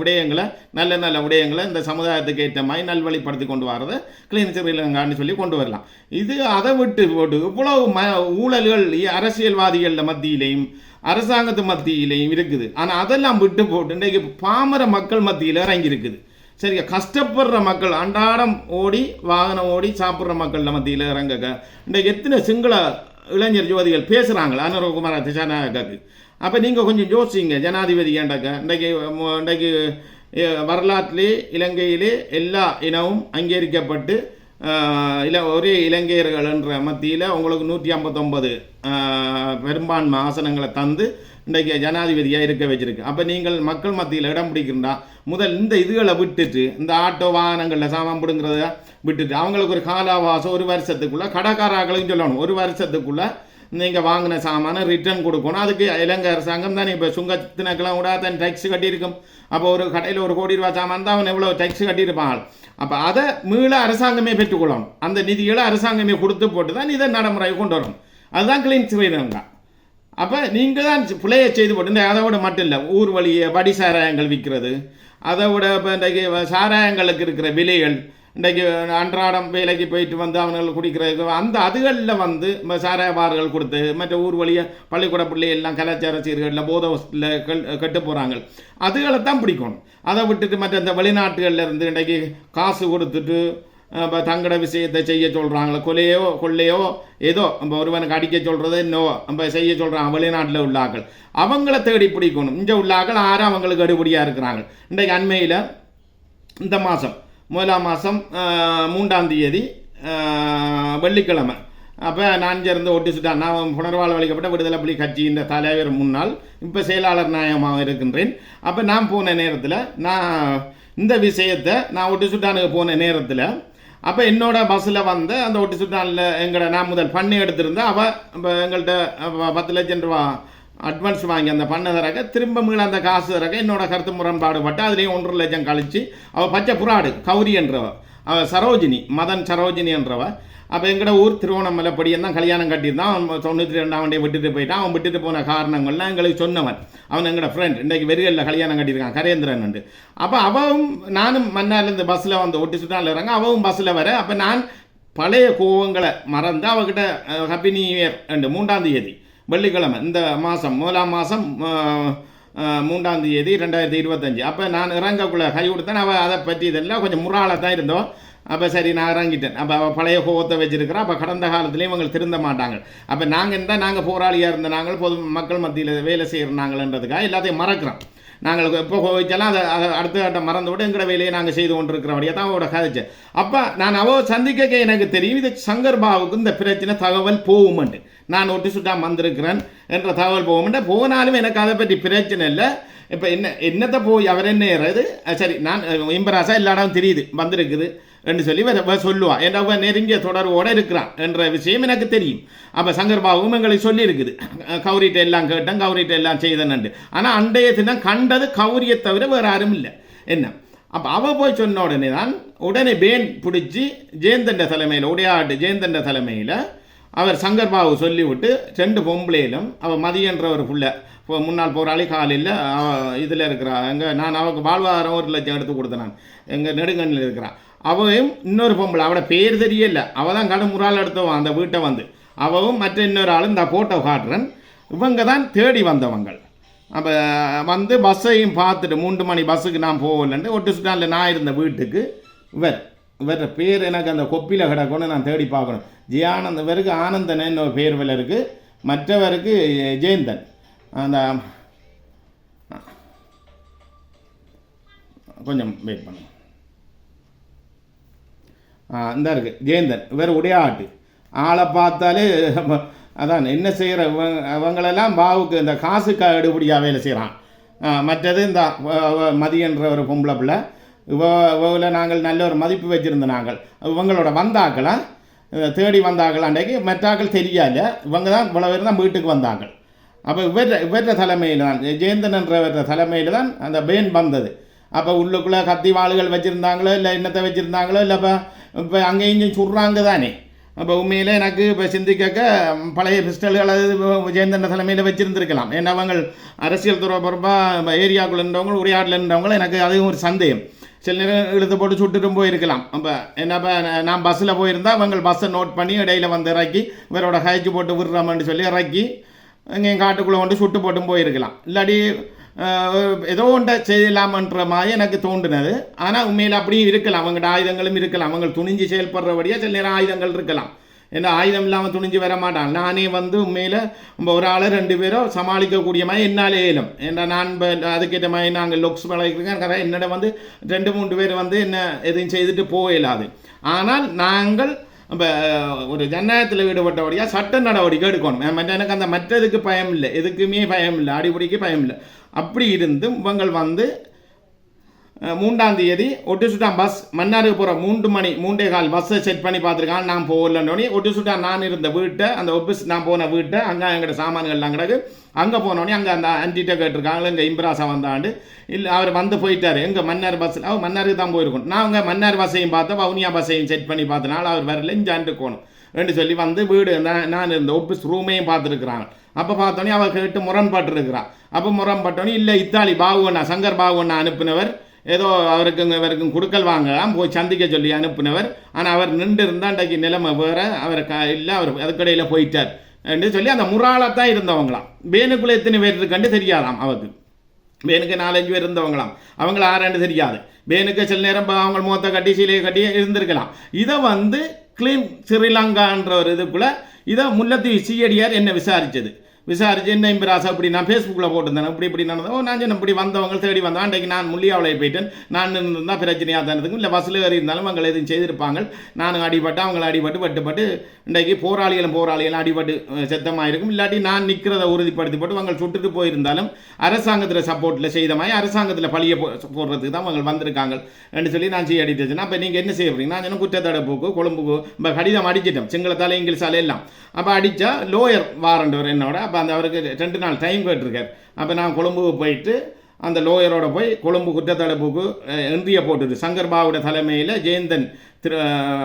விடயங்களை நல்ல நல்ல விடயங்களை இந்த சமுதாயத்துக்கு ஏற்ற மாதிரி நல்வழிப்படுத்தி கொண்டு வரதை கிளீன் ஸ்ரீலங்கான்னு சொல்லி கொண்டு வரலாம். இது அதை விட்டு போட்டு இவ்வளவு ம ஊழல்கள் அரசியல்வாதிகள் மத்தியிலையும் அரசாங்கத்து மத்தியிலையும் இருக்குது. ஆனால் அதெல்லாம் விட்டு போட்டு இன்றைக்கு பாமர மக்கள் மத்தியில் இறங்கி இருக்குது சரியா கஷ்டப்படுற மக்கள் அன்றாடம் ஓடி வாகனம் ஓடி சாப்பிட்ற மக்கள் மத்தியில் இறங்க இன்றைக்கு எத்தனை சிங்கள இளைஞர் ஜோதிகள் பேசுகிறாங்களா அனுரகுமார திசாநாயக்காக்கு. அப்போ நீங்கள் கொஞ்சம் யோசிங்க ஜனாதிபதி ஏண்டாக்க? இன்றைக்கு இன்றைக்கு வரலாற்றிலே இலங்கையிலே எல்லா இனமும் அங்கீகரிக்கப்பட்டு இல்லை இல ஒரே இலங்கையர்கள் என்ற மத்தியில் உங்களுக்கு நூற்றி ஐம்பத்தொம்பது பெரும்பான்மை ஆசனங்களை தந்து இன்றைக்கு ஜனாதிபதியாக இருக்க வச்சிருக்கு. அப்போ நீங்கள் மக்கள் மத்தியில் இடம் பிடிக்கிறா முதல் இந்த இதுகளை விட்டுட்டு இந்த ஆட்டோ வாகனங்களில் சாமான் பிடுங்கிறத விட்டுட்டு அவங்களுக்கு ஒரு காலாவாசம் ஒரு வருஷத்துக்குள்ளே கடைக்காரர்களும் சொல்லணும். ஒரு வருஷத்துக்குள்ளே நீங்கள் வாங்கின சாமானை ரிட்டர்ன் கொடுக்கணும். அதுக்கு இலங்கை அரசாங்கம் தானே இப்போ சுங்கத்தினக்கெல்லாம் கூட தன் டேக்ஸ் கட்டியிருக்கும். அப்போ ஒரு கடையில் ஒரு கோடி ரூபா சாமான் தான் அவன் எவ்வளோ டேக்ஸ் கட்டியிருப்பாங்க அப்போ அதை மீள அரசாங்கமே பெற்றுக்கொள்ளணும். அந்த நிதிகளை அரசாங்கமே கொடுத்து போட்டு தான் இதை நடைமுறை கொண்டு வரணும். அதுதான் கிளீன் ஸ்ரீலங்கா அப்போ நீங்கள் தான் பிள்ளையை செய்து போட்டு இந்த அதை விட மட்டும் இல்லை ஊர் வழியை வடி சாராயங்கள் விற்கிறது. அதை விட இப்போ இன்றைக்கு சாராயங்களுக்கு இருக்கிற விலைகள் இன்றைக்கு அன்றாடம் வேலைக்கு போயிட்டு வந்து அவனுகள் குடிக்கிறது அந்த அதுகளில் வந்து இந்த சாராய பார்கள் கொடுத்து மற்ற ஊர் வழியை பள்ளிக்கூட பிள்ளை எல்லாம் கலாச்சார சீர்களில் போத வசதியில் கெட்டு போகிறாங்க அதுகளை தான் பிடிக்கணும். அதை விட்டுட்டு மற்ற இந்த வெளிநாட்டுகளில் இருந்து இன்றைக்கு காசு கொடுத்துட்டு இப்போ தங்கட விஷயத்தை செய்ய சொல்கிறாங்களோ கொலையோ கொள்ளையோ ஏதோ நம்ம ஒருவனுக்கு அடிக்க சொல்கிறது என்னவோ நம்ம செய்ய சொல்கிறாங்க வெளிநாட்டில் உள்ளாக்கள். அவங்கள தேடி பிடிக்கணும். இங்கே உள்ளாக்கள் ஆறு அவங்களுக்கு அடுபடியாக இருக்கிறாங்க. இன்றைக்கு அண்மையில் இந்த மாதம் முதலாம் மாதம் மூன்றாம் தேதி வெள்ளிக்கிழமை. அப்போ நான் இங்க இருந்து ஒட்டி சுட்டான் நான் புனர்வாழ் வழிக்கப்பட்ட விடுதலை புலி கட்சியின் தலைவர் முன்னாள் இப்போ செயலாளர் நியாயமாக இருக்கின்றேன். அப்போ நான் போன நேரத்தில் நான் இந்த விஷயத்தை நான் ஒட்டி சுட்டானுக்கு போன நேரத்தில் அப்போ என்னோட பஸ்ஸில் வந்து அந்த ஒட்டி சுட்டானில் எங்களோட நான் முதல் பண்ணி எடுத்திருந்தேன். அவள் இப்போ எங்கள்கிட்ட பத்து லட்சம் ரூபா அட்வான்ஸ் வாங்கி அந்த பண்ண தரக்க திரும்ப மீள அந்த காசு தரக்க என்னோட கருத்து முரண்பாடு பட்டு அதுலேயும் ஒன்றரை லட்சம் கழித்து அவள் பச்சை புறாடு கௌரி என்றவ. அவள் சரோஜினி மதன் சரோஜினி என்றவள் அப்போ எங்கட ஊர் திருவோணமலை படியன் தான் கல்யாணம் கட்டியிருந்தான். அவன் தொண்ணூற்றி ரெண்டாம் விட்டுட்டு போயிட்டான். அவன் விட்டுட்டு போன காரணங்கள்லாம் எங்களுக்கு சொன்னவன். அவன் எங்களோட ஃப்ரெண்ட் இன்றைக்கு வெறிகளில் கல்யாணம் கட்டியிருக்கான். கரேந்திரன் உண்டு அப்போ அவவும் நானும் மன்னாலேருந்து பஸ்ஸில் வந்து ஒட்டி சுட்டால இறங்க அவவும் பஸ்ஸில் வர அப்போ நான் பழைய கோவங்களை மறந்து அவகிட்ட ஹாப்பி நியூ இயர் ரெண்டு மூன்றாம் தேதி வெள்ளிக்கிழமை இந்த மாதம் முதலாம் மாதம் மூன்றாம் தேதி ரெண்டாயிரத்தி இருபத்தஞ்சி. அப்போ நான் இறங்கக்குள்ளே கை கொடுத்தேன். அவள் அதை பற்றி இதெல்லாம் கொஞ்சம் முறாளாக தான் இருந்தோம். அப்போ சரி நான் இறங்கிட்டேன். அப்போ அவள் பழைய கோபத்தை வச்சிருக்கிறா அப்போ கடந்த காலத்துலேயும் இவங்க திருந்த மாட்டாங்க அப்போ நாங்கள் இருந்தால் நாங்கள் போராளியாக இருந்த நாங்கள் பொது மக்கள் மத்தியில் வேலை செய்கிறாங்களன்றதுக்காக எல்லாத்தையும் மறக்கிறோம். நாங்கள் எப்போ கோவிச்சாலும் அதை அதை அடுத்த கட்டம் மறந்து விட எங்களோட வேலையை நாங்கள் செய்து கொண்டிருக்கிறபடியாக தான் அவரோட கதைச்சேன். அப்போ நான் அவ சந்திக்க எனக்கு தெரியும் இது சங்கர் பாபுக்கு இந்த பிரச்சனை தகவல் போகுமெண்டு. நான் ஒட்டி சுட்டா வந்திருக்கிறேன் என்ற தகவல் போகுமெண்டு. போனாலும் எனக்கு அதை பற்றி பிரச்சனை இல்லை. இப்போ என்ன என்னத்தை போய் அவர் என்ன ஏறது சரி நான் இம்பராசா எல்லா இடம் தெரியுது வந்திருக்குது. என்று சொல்லி இவ- சொல்லுவா என்ற நெருங்கிய தொடர்போடு இருக்கிறான் என்ற விஷயம் எனக்கு தெரியும். அப்போ சங்கர் எங்களை சொல்லியிருக்குது. கௌரிட்ட எல்லாம் கேட்டேன் கௌரிட்ட எல்லாம் செய்தனண்டு ஆனால் அண்டைய தினம் கண்டது கௌரியை தவிர வேறு யாரும் இல்லை. என்ன? அப்போ அவ போய் சொன்ன உடனே தான் உடனே பேன் பிடிச்சி ஜெயந்தண்ட தலைமையில் உடையாட்டு ஜெயந்தண்ட தலைமையில் அவர் சங்கர்பாபு சொல்லிவிட்டு ரெண்டு பொம்பளையிலும் அவள் மதியன்ற ஒரு புள்ள இப்போ முன்னாள் போராளி காலையில் இதில் இருக்கிறா எங்கே நான் அவளுக்கு வாழ்வாதாரம் ஒரு லட்சம் எடுத்து கொடுத்தேன் நான். எங்கள் நெடுங்கண்ணில் இருக்கிறான் அவளையும் இன்னொரு பொம்பளை அவட பேர் தெரியல. அவள் தான் கடும் முறால் எடுத்தவன் அந்த வீட்டை வந்து. அவவும் மற்ற இன்னொரு ஆளும் இந்த ஃபோட்டோ காட்டுறன். இவங்க தான் தேடி வந்தவங்கள். அப்போ வந்து பஸ்ஸையும் பார்த்துட்டு மூன்று மணி பஸ்ஸுக்கு நான் போகலன்ட்டு ஒட்டு சுட்டாலில் நான் இருந்த வீட்டுக்கு இவர். இவர் பேர் எனக்கு அந்த கொப்பியில் கிடக்கும்னு நான் தேடி பார்க்கணும். ஜெயானந்த் இவருக்கு ஆனந்தன் இன்னொரு பேர் வில இருக்குது மற்றவருக்கு ஜெயந்தன். அந்த கொஞ்சம் வெயிட் பண்ணுங்க. இந்த இருக்கு. ஜெயந்தன் இவர் உடையாட்டு. ஆளை பார்த்தாலே அதான் என்ன செய்கிற அவங்களெல்லாம் பாவுக்கு இந்த காசுக்கு எடுபடியாக வேலை செய்கிறான் மற்றது இந்த மதியன்ற ஒரு பொம்பளை பிள்ளை. இவ இவங்கள நாங்கள் நல்ல ஒரு மதிப்பு வச்சுருந்த நாங்கள். இவங்களோட வந்தாக்களை தேடி வந்தாக்களாண்டைக்கு மற்றாக்கள் தெரியாத இவங்க தான் இவ்வளோ பேர் தான் வீட்டுக்கு வந்தாங்க அப்போ இவற்ற இவற்ற தலைமையில் தான் ஜெயந்தன் என்றவற்ற தலைமையில் தான் அந்த பேன் வந்தது. அப்போ உள்ளுக்குள்ளே கத்தி வாள்கள் வச்சுருந்தாங்களோ இல்லை என்னத்தை வச்சுருந்தாங்களோ இல்லை இப்போ இப்போ அங்கேயும் இங்கேயும் சுடுறாங்க தானே. அப்போ உண்மையில் எனக்கு இப்போ சிந்திக்க பழைய பிஸ்டல்கள் அது விஜயந்தன் தலைமையில் வச்சுருந்துருக்கலாம். ஏன்னா அவங்க அரசியல் துறை பொறுப்பாக ஏரியாக்குள்ள இருந்தவங்க உரையாடல இருந்தவங்க எனக்கு அதுவும் ஒரு சந்தேகம். சில நேரம் இழுத்து போட்டு சுட்டுட்டும் போயிருக்கலாம். அப்போ என்னப்பா நான் பஸ்ஸில் போயிருந்தால் அவங்க பஸ்ஸை நோட் பண்ணி இடையில வந்து இறக்கி இவரோட ஹைச்சு போட்டு விடுறோம்னு சொல்லி இறக்கி இங்கே காட்டுக்குள்ளே கொண்டு சுட்டு போட்டும் போயிருக்கலாம். இல்லாட்டி ஏதோ ஒன்றை செய்யலாமன்ற மாதிரி எனக்கு தோன்றினது. ஆனால் உண்மையில் அப்படியும் இருக்கலாம். அவங்கள்ட்ட ஆயுதங்களும் இருக்கலாம். அவங்க துணிஞ்சு செயல்படுறபடியாக சில நேரம் ஆயுதங்கள் இருக்கலாம். ஏன்னா ஆயுதம் இல்லாமல் துணிஞ்சு வர மாட்டான் நானே வந்து உண்மையில் ஒரு ஆளை ரெண்டு பேரும் சமாளிக்கக்கூடிய மாதிரி என்னால் ஏலும் ஏன்னா நான் அதுக்கேற்ற மாதிரி நாங்கள் லொக்ஸ் பழகிருக்கேன் என்னோட வந்து ரெண்டு மூன்று பேர் வந்து என்ன எதையும் செய்துட்டு போயிடாது ஆனால் நாங்கள் ஒரு ஜனநாயகத்தில் ஈடுபட்டபடியாக சட்ட நடவடிக்கை எடுக்கணும். எனக்கு அந்த மற்றதுக்கு பயம் இல்லை எதுக்குமே பயம் இல்லை அடிப்படைக்கு பயம் இல்லை அப்படி இருந்தும் இவங்கள் வந்து மூன்றாம் தேதி ஒட்டுசுட்டான் பஸ் மன்னாருக்கு போகிற மூன்று மணி மூன்றே கால் பஸ்ஸை செட் பண்ணி பார்த்துருக்கான். நான் போகலன்னொடனே ஒட்டுசுட்டான் நான் இருந்த வீட்டை அந்த ஒபிஸ் நான் போன வீட்டை அங்கே எங்கள்கிட்ட சாமான்கள்லாம் கிடக்கு. அங்கே போனோடனே அங்கே அந்த அன்டிட்ட கேட்டிருக்காங்களே இங்கே இம்பிராசா வந்தாண்டு. இல்லை அவர் வந்து போயிட்டார். எங்கள் மன்னார் பஸ்ஸில் அவர் மன்னாருக்கு தான் போயிருக்கணும் நான் அங்கே மன்னார் பஸ்ஸையும் பார்த்தேன் வவுனியா பஸ்ஸையும் செட் பண்ணி பார்த்தனால அவர் வரல இஞ்சாண்டு போகணும் என்று சொல்லி வந்து வீடு நான் நான் இருந்த ஒபிஸ் ரூமையும் பார்த்துருக்குறாங்க. அப்போ பார்த்தோன்னே அவள் கேட்டு முரண்பாட்டு இருக்கிறான் அப்போ முரண்பட்டோன்னே இல்லை இத்தாலி பாகுவண்ணா சங்கர் பாகுவண்ணா அனுப்பினவர். ஏதோ அவருக்கு இவருக்கும் கொடுக்கல் வாங்கலாம் போய் சந்திக்க சொல்லி அனுப்பினவர். ஆனால் அவர் நின்று இருந்தால் அன்றைக்கு நிலைமை வேற. அவர் க இல்லை அவர் அதுக்கடையில் போயிட்டார். என்று சொல்லி அந்த முறாலாக தான் இருந்தவங்களாம். வேணுக்குள்ளே எத்தனை பேர் இருக்கண்டு தெரியாதாம் அவருக்கு. வேனுக்கு நாலஞ்சு பேர் இருந்தவங்களாம். அவங்கள ஆறாண்டு தெரியாது. வேனுக்கு சில நேரம் அவங்க முகத்தை கட்டி சீலையை கட்டி இருந்திருக்கலாம். இதை வந்து கிளீம் ஸ்ரீலங்கான்ற ஒரு இதுக்குள்ளே இதை முல்லத்தீவு சீயடியார் என்ன விசாரித்தது விசாரிச்சு என்ன இம்பிராஸ் அப்படி நான் ஃபேஸ்புக்கில் போட்டிருந்தேன். இப்படி இப்படி நடந்தோம் ஓ நான் சொன்ன இப்படி வந்தவங்க தேடி வந்தோம். அன்றைக்கு நான் முள்ளியாவளை போயிட்டேன். நான் இருந்தால் பிரச்சனையாக தான் இல்லை பஸ்ஸில் ஏறி இருந்தாலும் அவங்க எதுவும் செய்திருப்பாங்க. நானும் அடிபட்டு அவங்கள அடிபட்டு வெட்டுப்பட்டு இன்றைக்கு போராளிகளும் போராளிகளும் அடிபட்டு அஹ், செத்தமாக இருக்கும் இல்லாட்டி நான் நிற்கிறத உறுதிப்படுத்தி போட்டு அவங்க சுட்டுட்டு போயிருந்தாலும் அரசாங்கத்தில் சப்போர்ட்டில் செய்த மாதிரி அரசாங்கத்தில் பழிய போ போடுறதுக்கு தான் அவங்க வந்திருக்காங்க. என்று சொல்லி நான் செய்ய அடிட்டுச்சுன்னா அப்போ நீங்கள் என்ன செய்ய போகிறீங்க நான் சொன்ன குற்றத்தடப்புக்கு கொழும்புக்கு இப்போ கடிதம் அடிச்சிட்டோம். சிங்களத்தால இங்கிலீஷால எல்லாம். அப்போ அடித்தா லோயர் வாரண்டவர் என்னோட. அப்போ அந்த அவருக்கு ரெண்டு நாள் டைம் கேட்டிருக்கார். அப்போ நான் கொழும்புக்கு போயிட்டு அந்த லோயரோட போய் கொழும்பு குற்றத்தடுப்புக்கு என்ட்ரியை போட்டுது. சங்கர்பாவோட தலைமையில் ஜெயந்தன் திரு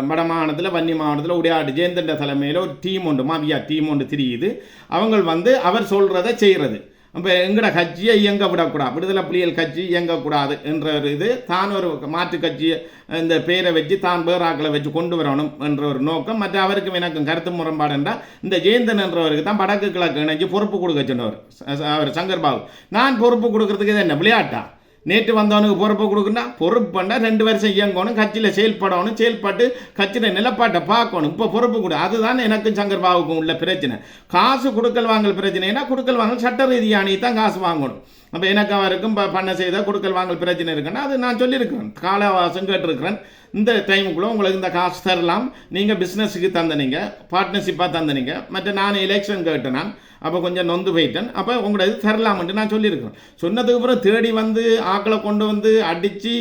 வடமாநிலத்தில் வன்னி மாவட்டத்தில் உடையாடு ஜெயந்தன் தலைமையில் ஒரு டீம் உண்டு மாவியா டீம் ஒன்று திரியுது. அவங்க வந்து அவர் சொல்கிறத செய்கிறது இப்போ எங்கட கட்சியை இயங்க விடக்கூடாது விடுதலை புலிகள் கட்சி இயங்கக்கூடாது என்ற ஒரு இது. தான் ஒரு மாற்று கட்சியை இந்த பேரை வச்சு தான் பேராக்களை வச்சு கொண்டு வரணும் என்ற ஒரு நோக்கம். மற்ற அவருக்கும் எனக்கும் கருத்து முரண்பாடு என்றால் இந்த ஜெயந்தன் என்றவருக்கு தான் வடக்கு கிழக்கு இணைஞ்சு பொறுப்பு கொடுக்க சொன்னவர். ச- அவர் சங்கர் பாபு. நான் பொறுப்பு கொடுக்கறதுக்கு இது என்ன? விளையாட்டா? நேற்று வந்தவனுக்கு பொறுப்பு கொடுக்குன்னா பொறுப்பு பண்ணால் ரெண்டு வருஷம் இயங்கணும் கட்சியில் செயல்படணும் செயல்பட்டு கட்சியில் நிலப்பாட்டை பார்க்கணும். இப்போ பொறுப்பு கொடு. அதுதான் எனக்கும் சங்கர் பாபுக்கும் உள்ள பிரச்சனை. காசு கொடுக்கல் வாங்கல் பிரச்சனைனா கொடுக்கல் வாங்கல் சட்ட ரீதியானே தான் காசு வாங்கணும். அப்போ எனக்கு அவருக்கும் இப்போ பண்ண செய்த கொடுக்கல் வாங்கல் பிரச்சனை இருக்குன்னா அது நான் சொல்லியிருக்கிறேன். காலவாசம் கேட்டிருக்கிறேன். இந்த டைமுக்குள்ளே உங்களுக்கு இந்த காசு தரலாம். நீங்கள் பிஸ்னஸுக்கு தந்தனீங்க பார்ட்னர்ஷிப்பாக தந்தனீங்க மற்ற நான் எலெக்ஷன் கேட்டேன் நான் அப்போ கொஞ்சம் நொந்து போயிட்டேன். அப்போ உங்களோட இது தரலாம்ன்ட்டு நான் சொல்லியிருக்கிறேன். சொன்னதுக்கு அப்புறம் தேடி வந்து ஆக்களை கொண்டு வந்து அடித்து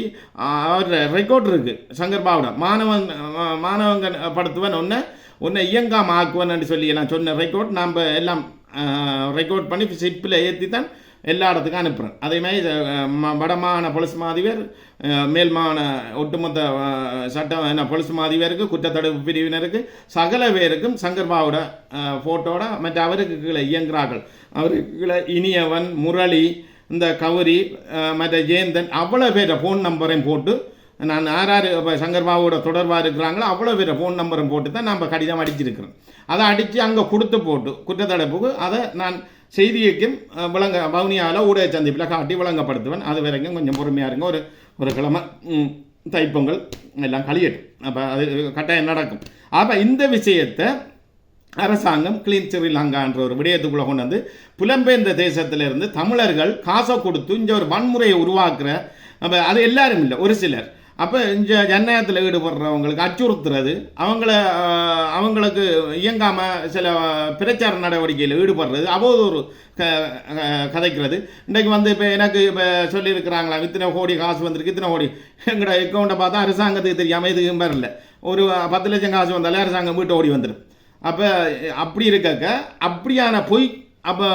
அவர் ரெக்கார்ட் இருக்குது சங்கர் பாவுட மாணவன் மாணவங்க படுத்துவன் ஒன்று ஒன்று இயங்காம ஆக்குவன்னு சொல்லி நான் சொன்ன ரெக்கார்ட் நாம் எல்லாம் ரெக்கார்ட் பண்ணி சிப்பில் ஏற்றி தான் எல்லா இடத்துக்கும் அனுப்புகிறேன் அதே மாதிரி வடமாகாண பொலிஸ் மாதிவர் மேல் மாகாண ஒட்டுமொத்த சட்டம் என்ன பொலிஸ் மாதிவருக்கு குற்றத்தடுப்பு பிரிவினருக்கு சகல பேருக்கும் சங்கர்பாவோட ஃபோட்டோட மற்ற அவருக்கு கீழே இயங்குறார்கள். அவருக்கு கீழே இனியவன் முரளி இந்த கௌரி மற்ற ஜெயந்தன் அவ்வளோ பேரை ஃபோன் நம்பரையும் போட்டு நான் யார் யார் இப்போ சங்கர்பாவோட தொடர்பாக இருக்கிறாங்களோ அவ்வளோ பேரை ஃபோன் நம்பரும் போட்டு தான் நம்ம கடிதம் அடிச்சிருக்கிறோம். அதை அடித்து அங்கே கொடுத்து போட்டு குற்றத்தடுப்புக்கு அதை நான் செய்தியைக்கும் விளங்க வவுனியாவில் ஊடக சந்திப்பில் காட்டி விளங்கப்படுத்துவேன். அது வரைக்கும் கொஞ்சம் பொறுமையாக இருங்க. ஒரு ஒரு கிழமை தைப்பொங்கல் எல்லாம் கழியட்டும் அப்போ அது கட்டாயம் நடக்கும். அப்போ இந்த விஷயத்தை அரசாங்கம் கிளீன் ஸ்ரீலங்கான்ற ஒரு விடயத்துக்குள்ளே கொண்டு வந்து புலம்பெயர்ந்த தேசத்திலிருந்து தமிழர்கள் காசை கொடுத்து இங்கே ஒரு வன்முறையை உருவாக்குற அப்போ அது எல்லாரும் இல்லை. ஒரு சிலர். அப்போ இந்த ஜன்னயத்தில் ஈடுபடுறவங்களுக்கு அச்சுறுத்துறது. அவங்கள அவங்களுக்கு இயங்காமல் சில பிரச்சார நடவடிக்கையில் ஈடுபடுறது. அவதூறு க க- கதைக்கிறது. இன்றைக்கு வந்து இப்போ எனக்கு இப்போ சொல்லியிருக்கிறாங்களா இத்தனை கோடி காசு வந்திருக்கு இத்தனை கோடி. எங்களோட அக்கௌண்ட்டை பார்த்தா அரசாங்கத்துக்கு தெரியாமல் இதுக்கும் வரல. ஒரு பத்து லட்சம் காசு வந்தாலே அரசாங்கம் வீட்டு ஓடி வந்துடும் அப்போ அப்படி இருக்கக்க அப்படியான பொய் அப்போ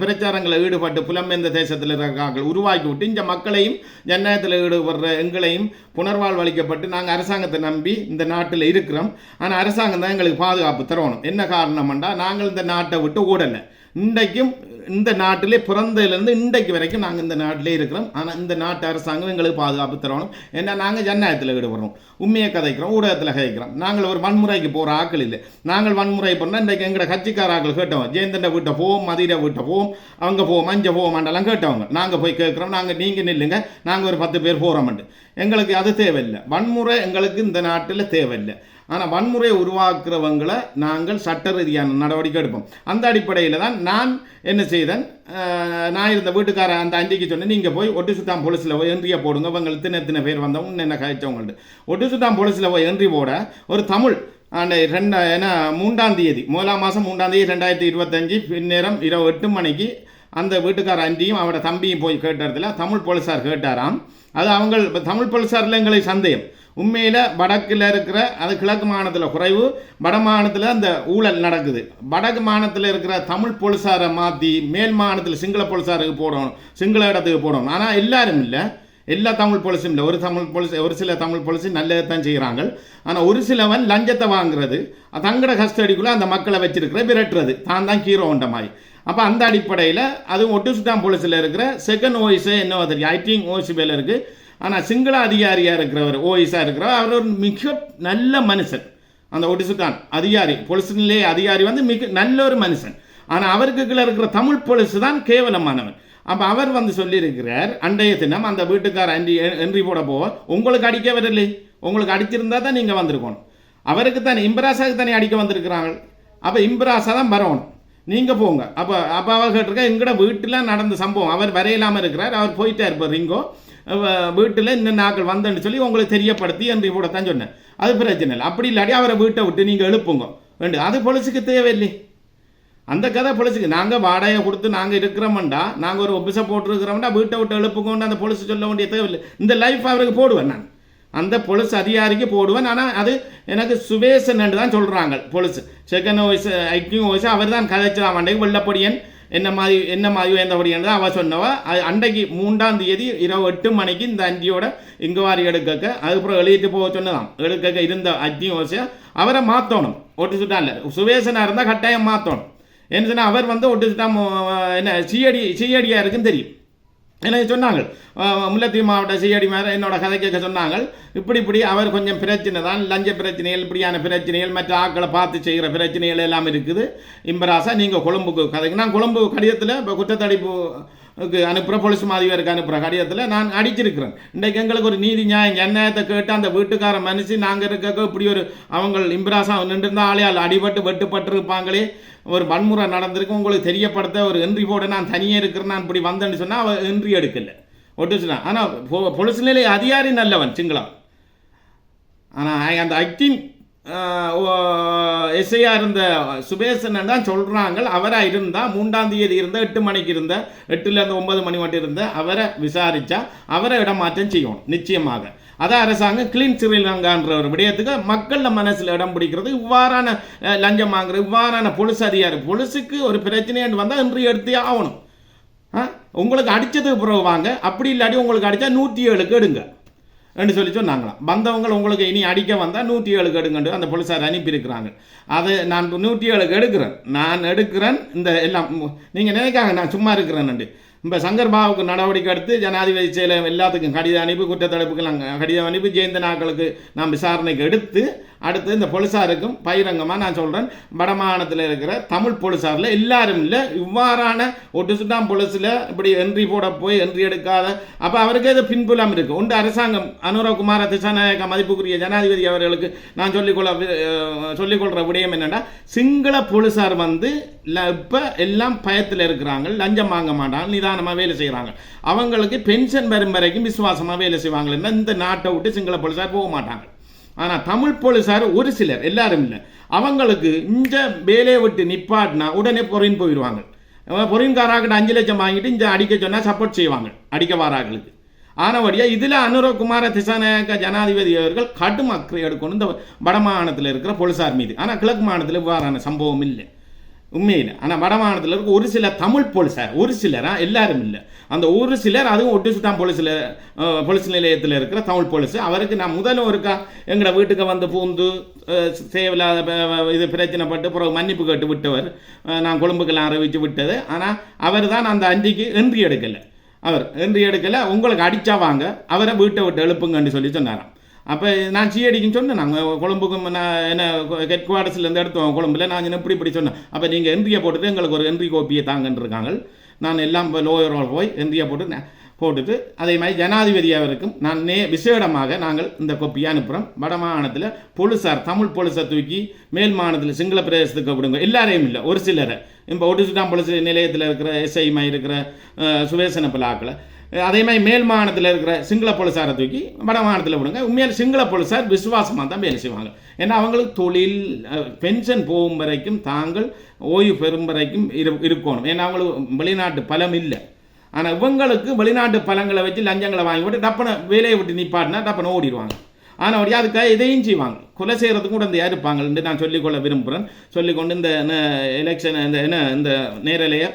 பிரச்சாரங்களை ஈடுபட்டு புலம்பெயர்ந்த தேசத்தில் இருக்கிறார்கள் உருவாக்கி விட்டு இந்த மக்களையும் ஜனநாயகத்தில் ஈடுபடுற எங்களையும் புனர்வாழ்வளிக்கப்பட்டு நாங்கள் அரசாங்கத்தை நம்பி இந்த நாட்டில் இருக்கிறோம். ஆனால் அரசாங்கம் தான் எங்களுக்கு பாதுகாப்பு தரணும். என்ன காரணம்ண்டா நாங்கள் இந்த நாட்டை விட்டு ஓடலை. இன்றைக்கும் இந்த நாட்டிலே பிறந்ததுலேருந்து இன்றைக்கு வரைக்கும் நாங்கள் இந்த நாட்டிலே இருக்கிறோம். ஆனால் இந்த நாட்டு அரசாங்கம் எங்களுக்கு பாதுகாப்பு தரணும். ஏன்னா நாங்கள் ஜனநாயகத்தில் ஈடுபடுறோம். உண்மையை கதைக்கிறோம் ஊடகத்தில் கதைக்கிறோம். நாங்கள் ஒரு வன்முறைக்கு போகிற ஆக்கள் இல்லை. நாங்கள் வன்முறை பண்ணால் இன்றைக்கு எங்களோட கட்சிக்கார ஆக்கள் கேட்டவங்க ஜெயந்தண்ட வீட்டை போவோம் மதிர வீட்டை போவோம் அங்கே போவோம் அஞ்சை போவோம் மண்டலம் கேட்டவங்க. நாங்கள் போய் கேட்குறோம் நாங்கள் நீங்கள் நில்லுங்க நாங்கள் ஒரு பத்து பேர் போகிறோம்ண்டு எங்களுக்கு அது தேவையில்லை. வன்முறை எங்களுக்கு இந்த நாட்டில் தேவையில்லை. ஆனால் வன்முறை உருவாக்குறவங்களை நாங்கள் சட்ட ரீதியான நடவடிக்கை எடுப்போம். அந்த அடிப்படையில் தான் நான் என்ன செய்தேன்? நான் இருந்த வீட்டுக்கார அந்த அஞ்சிக்கு சொன்னேன் நீங்கள் போய் ஒட்டு சுத்தாம் போலீஸில் போய் என்ட்ரியை போடுங்க. அவங்க இத்தனை தின பேர் வந்தவங்க என்ன கழிச்சவங்கள்ட்டு ஒட்டு சுத்தாம் போலீஸில் போய் என்ட்ரி போட ஒரு தமிழ் அந்த ரெண்டு ஏன்னா மூன்றாம் தேதி முதலாம் மாதம் மூன்றாம் தேதி ரெண்டாயிரத்தி இருபத்தஞ்சி பின்னேரம் இரவு எட்டு மணிக்கு அந்த வீட்டுக்கார அண்டியும் அவரோட தம்பியும் போய் கேட்டதில் தமிழ் போலீஸார் கேட்டாராம். அது அவங்க தமிழ் போலீஸாரில் எங்களை சந்தேகம். உண்மையில் வடக்கில் இருக்கிற அது கிழக்கு மாநிலத்தில் குறைவு வட மாநிலத்தில் அந்த ஊழல் நடக்குது. வடக்கு மாநிலத்தில் இருக்கிற தமிழ் போலீஸாரை மாற்றி மேல் மாநிலத்தில் சிங்கள போலீஸாருக்கு போடணும் சிங்கள இடத்துக்கு போடணும். ஆனால் எல்லாரும் இல்லை. எல்லா தமிழ் போலீஸும் இல்லை. ஒரு தமிழ் போலீஸ் ஒரு சில தமிழ் போலீஸும் நல்லதை தான் செய்கிறாங்க ஆனால் ஒரு சிலவன் லஞ்சத்தை வாங்குறது தங்கட கஸ்டடிக்குள்ளே அந்த மக்களை வச்சிருக்கிற விரட்டுறது. தான் தான் ஹீரோன்ற மாதிரி. அப்போ அந்த அடிப்படையில் அதுவும் ஒட்டுசுட்டான் போலீஸில் இருக்கிற செகண்ட் ஓய்ஸு என்ன தெரியும் ஐடிங் ஓய்ஸ் வேலை இருக்குது ஆனால் சிங்கள அதிகாரியாக இருக்கிறவர் ஓய்ஸாக இருக்கிறவர் அவர் ஒரு மிக நல்ல மனுஷன். அந்த ஒடிசுட்டான் அதிகாரி பொலிசிலே அதிகாரி வந்து மிக நல்ல ஒரு மனுஷன். ஆனால் அவருக்கு கீழே இருக்கிற தமிழ் போலீஸ் தான் கேவலமானவன். அப்போ அவர் வந்து சொல்லியிருக்கிறார் அண்டைய தினம் அந்த வீட்டுக்கார அன்றி என்றி போட போக உங்களுக்கு அடிக்க வரலை உங்களுக்கு அடிச்சிருந்தா தான் நீங்கள் வந்திருக்கணும். அவருக்கு தானே இம்பராசாவுக்கு தானே அடிக்க வந்திருக்கிறாங்க அப்போ இம்பராசா தான் வரணும் நீங்கள் போங்க. அப்போ அப்போ அவர் கேட்டிருக்கா எங்கட வீட்டில் நடந்த சம்பவம். அவர் வரையிலாமல் இருக்கிறார். அவர் போயிட்டார் இப்போ ரிங்கோ. வீட்டில் இன்னும் நாட்கள் வந்தேன்னு சொல்லி உங்களுக்கு தெரியப்படுத்தி என்று கூட தான் சொன்னேன். அது பிரச்சனை இல்லை. அப்படி இல்லாட்டி அவரை வீட்டை விட்டு நீங்கள் எழுப்புங்க. வேண்டும் அது பொலிசுக்கு தேவையில்லை. அந்த கதை பொலிசுக்கு நாங்கள் வாடகை கொடுத்து நாங்கள் இருக்கிறோம்டா. நாங்கள் ஒரு ஒபிசை போட்டுருக்கிறோம்டா. வீட்டை விட்டு எழுப்புங்கன்னு அந்த பொலிசு சொல்ல வேண்டிய தேவையில்லை. இந்த லைஃப் அவருக்கு போடுவேன் நான். அந்த பொலிஸ் அதிகாரிக்கு போடுவேன். ஆனால் அது எனக்கு சுவேசன் தான் சொல்கிறாங்க பொலிஸ். செகண்ட் வாய்ஸ் ஐக்கியம் வாய்ஸ் அவர் தான் கதைச்சலாம் அன்றைக்கு வெள்ளப்படியன். என்ன மாதிரி என்ன மாதிரி உயர்ந்தபடியன் தான் அவள் சொன்னவ. அது அன்றைக்கு மூன்றாம் தேதி இரவு எட்டு மணிக்கு இந்த அஞ்சியோட இங்கே வாரி எடுக்க அதுக்கப்புறம் எழுதிட்டு போக சொன்னதாம். எடுக்க இருந்த அஜ்ஜியும் ஓசையா அவரை மாற்றணும் ஒட்டு சுட்டான் இல்லை. சுவேசனாக இருந்தால் கட்டாயம் மாற்றணும் என்ன சொன்னால் அவர் வந்து ஒட்டு சுட்டா என்ன சிஎடி சிஐடியாக இருக்குன்னு தெரியும். எனக்கு சொன்னாங்க முல்லத்தி முல்லைத்தீவு மாவட்ட சிஐடி மேலே என்னோட கதை கேட்க சொன்னாங்க இப்படி இப்படி அவர் கொஞ்சம் பிரச்சனை தான் லஞ்ச பிரச்சனைகள் இப்படியான பிரச்சனைகள் மற்ற ஆட்களை பார்த்து செய்கிற பிரச்சனைகள் எல்லாம் இருக்குது. இம்பராசா நீங்கள் கொழும்புக்கு கதைக்கு நான் கொழும்பு கடிதத்தில் இப்போ குற்றத்தடிப்பு அனுப்புகிற போலீஸ் மாதிரியாருக்கு அனுப்புகிற கடிதத்தில் நான் அடிச்சிருக்கிறேன். இன்றைக்கு எங்களுக்கு ஒரு நீதி நியாயம். நியாயத்தை கேட்டு அந்த வீட்டுக்கார மனுஷி நாங்கள் இருக்க இப்படி ஒரு அவங்க இம்பராசா நின்றுருந்தா ஆளையால் அடிபட்டு வெட்டுப்பட்டிருப்பாங்களே. ஒரு வன்முறை நடந்திருக்கு. உங்களுக்கு தெரியப்படுத்த ஒரு என்ட்ரி போட நான் தனியாக இருக்கிறேன். நான் இப்படி வந்தேன்னு சொன்னால் அவள் என்ட்ரி எடுக்கலை. ஒட்டுச்சுனா ஆனால் ஆனால் பொலிஸ் நிலை அதிகாரி நல்லவன் சிங்களம். ஆனால் அந்த அக்டின் எஸ்ஐயாக இருந்த சுபேசனன் தான் சொல்கிறாங்க அவராக இருந்தால் மூன்றாம் தேதி இருந்த எட்டு மணிக்கு இருந்த எட்டுலேருந்து ஒன்பது மணி மட்டும் இருந்த அவரை விசாரித்தா அவரை இடமாற்றம் செய்யணும் நிச்சயமாக. அதான் அரசாங்கம் கிளீன் ஸ்ரீலங்கான்ற ஒரு விடயத்துக்கு மக்களில் மனசில் இடம் பிடிக்கிறது. இவ்வாறான லஞ்சம் வாங்குறது இவ்வாறான பொலிஸ் அதிகாரி பொலிசுக்கு ஒரு பிரச்சனைன்னு வந்தால் இன்று எடுத்தே ஆகணும். ஆ உங்களுக்கு அடித்ததுக்கு பிறகு வாங்க. அப்படி இல்லாட்டி உங்களுக்கு அடித்தா நூற்றி ஏழுக்கு எடுங்க. என்று சொல்லி சொன்னாங்களாம். வந்தவங்க உங்களுக்கு இனி அடிக்க வந்தால் நூற்றி ஏழுக்கு எடுங்கண்டு அந்த போலீஸார் அனுப்பியிருக்கிறாங்க. அது நான் நூற்றி ஏழுக்கு எடுக்கிறேன். நான் எடுக்கிறேன். இந்த எல்லாம் நீங்கள் நினைக்காங்க நான் சும்மா இருக்கிறேன்னுண்டு. இப்போ சங்கர் பாபுக்கு நடவடிக்கை எடுத்து ஜனாதிபதி செயலகம் எல்லாத்துக்கும் கடிதம் அனுப்பி குற்றத்தடுப்புக்கெல்லாம் கடிதம் அனுப்பி ஜெயந்த நாக்களுக்கு நான் விசாரணைக்கு எடுத்து அடுத்து இந்த பொலிசாருக்கும் பகிரங்கமாக நான் சொல்கிறேன் வடமாகாணத்தில் இருக்கிற தமிழ் பொலிசாரில் எல்லாரும் இல்லை. இவ்வாறான ஒட்டு சுட்டாம் போலீஸில் இப்படி என்ட்ரி போட போய் என்ட்ரி எடுக்காத. அப்போ அவருக்கு இது பின்புலம் இருக்குது உண்டு அரசாங்கம் அனுரகுமார திசாநாயக மதிப்புக்குரிய ஜனாதிபதி அவர்களுக்கு நான் சொல்லிக்கொள்ள சொல்லிக்கொள்கிற விடயம் என்னென்னா சிங்கள போலீஸார் வந்து இப்போ எல்லாம் பயத்தில் இருக்கிறாங்க. லஞ்சம் வாங்க மாட்டாங்க. நிதானமாக வேலை செய்கிறாங்க அவங்களுக்கு பென்ஷன் வரும் வரைக்கும் விசுவாசமாக வேலை செய்வாங்க. இந்த நாட்டை விட்டு சிங்கள போலீஸார் போக மாட்டாங்க. ஆனால் தமிழ் போலீஸார் ஒரு சிலர் எல்லாரும் இல்லை. அவங்களுக்கு இந்த வேலையை விட்டு நிப்பாட்டினா உடனே பொறின்னு போயிடுவாங்க. பொறின்காராக்கிட்ட அஞ்சு லட்சம் வாங்கிட்டு இந்த அடிக்க சொன்னால் சப்போர்ட் செய்வாங்க அடிக்க வாராங்களுக்கு ஆனபடியா இதில் அனுரகுமார திசாநாயக்க ஜனாதிபதி அவர்கள் கடும் அக்கறை எடுக்கணும். இந்த வடமாநிலத்தில் இருக்கிற போலீஸார் மீது. ஆனால் கிழக்கு மாகாணத்தில் இவ்வாறான சம்பவம் இல்லை. உண்மையில். ஆனால் வடமாநிலத்தில் இருக்க ஒரு சில தமிழ் போலீஸார் ஒரு சிலரா எல்லாரும் இல்லை. அந்த ஒரு சிலர் அதுவும் ஒட்டுசுட்டான் போலீஸில் போலீஸ் நிலையத்தில் இருக்கிற தமிழ் போலீஸ். அவருக்கு நான் முதல்ல ஒருக்கா எங்களோட வீட்டுக்கு வந்து பூந்து தேவையில்லாத இது பிரச்சனைப்பட்டு பிறகு மன்னிப்பு கேட்டு விட்டவர். நான் கொழும்புக்கெல்லாம் அறிவித்து விட்டது. ஆனால் அவர் தான் அந்த அன்றைக்கு எந்திரி எடுக்கலை. அவர் எந்திரி எடுக்கலை உங்களுக்கு அடித்தா வாங்க அவரை வீட்டை விட்டு எழுப்புங்கன்னு சொல்லி சொன்னாராம். அப்போ நான் சிஐடிக்குன்னு சொன்னேன். நாங்கள் கொழும்புக்கும் நான் என்ன ஹெட் குவார்டர்ஸ்லேருந்து எடுத்தோம் கொழும்புல. நான் என்ன இப்படி இப்படி சொன்னேன். அப்போ நீங்கள் என்ட்ரியை போட்டுட்டு எங்களுக்கு ஒரு என்ட்ரி கோப்பியை தாங்கன்றிருக்காங்க நான் எல்லாம் லோயர் போய் என்ட்ரியை போட்டு போட்டுட்டு அதே மாதிரி ஜனாதிபதி அவருக்கும் நான் நே விசேடமாக நாங்கள் இந்த கோப்பியை அனுப்புகிறோம் வட மாகாணத்தில் போலீஸார் தமிழ் போலீஸை தூக்கி மேல் மாநிலத்தில் சிங்கள பிரதேசத்துக்கு விடுங்க எல்லாரையும் இல்லை ஒரு சிலரை. இப்போ ஒடிசுட்டாம் போலீஸ் நிலையத்தில் இருக்கிற எஸ்ஐ மாதிரி இருக்கிற சுவேசன பிளாக்களை அதே மாதிரி மேல் மாகாணத்தில் இருக்கிற சிங்கள போலீஸாரை தூக்கி வட மாகாணத்தில் விடுங்க. உண்மையில் சிங்கள போலீஸார் விசுவாசமாக தான் வேலை செய்வாங்க. ஏன்னா அவங்களுக்கு தொழில் பென்ஷன் போகும் வரைக்கும் தாங்கள் ஓய்வு பெறும் வரைக்கும் இரு இருக்கணும். ஏன்னா அவங்களுக்கு வெளிநாட்டு பலம் இல்லை. ஆனால் இவங்களுக்கு வெளிநாட்டு பழங்களை வச்சு லஞ்சங்களை வாங்கி விட்டு டப்பனை வேலையை விட்டு நிப்பாட்டினா டப்பனை ஓடிடுவாங்க. ஆனால் அப்படியே அதுக்காக இதையும் செய்வாங்க. கொலை செய்கிறதுக்கும் கூட அந்த யார் இருப்பாங்கன்னு நான் சொல்லிக்கொள்ள விரும்புகிறேன் சொல்லிக்கொண்டு இந்த எலெக்ஷன் இந்த என்ன இந்த நேரலையை